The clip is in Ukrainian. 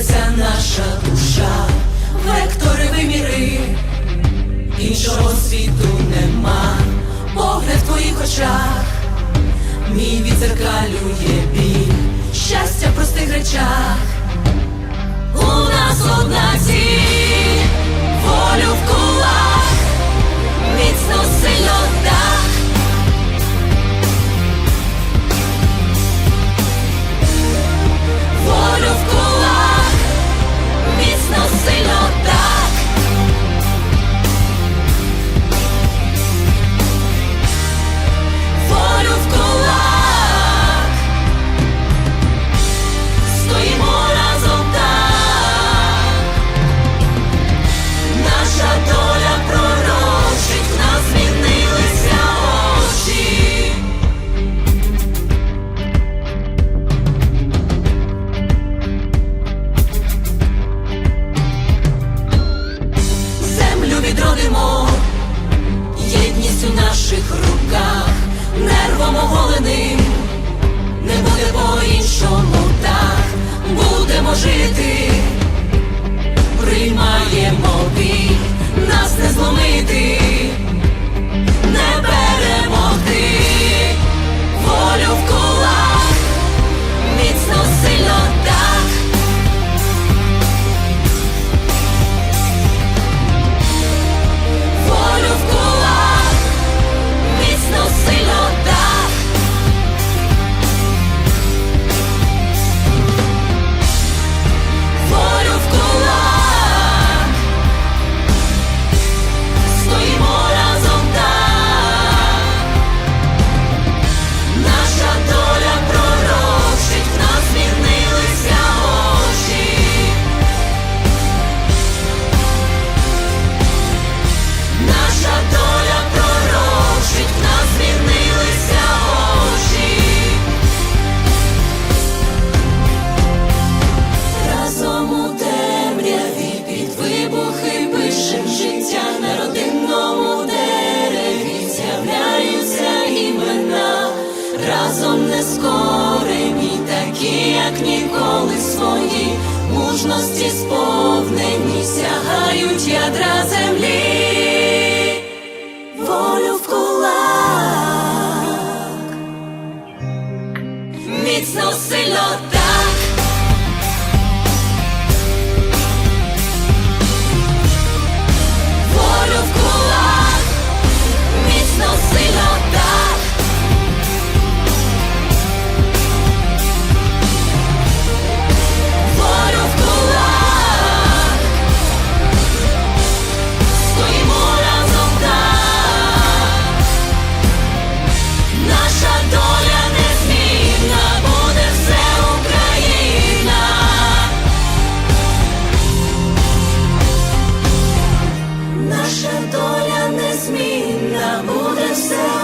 бореться наша душа, вектори виміри, іншого світу нема, погляд в твоїх очах, мій відзеркалює біль, щастя в простих речах. ніколи свої, мужності сповнені, сягають ядра землі, волю в кулак, міцно сильно. say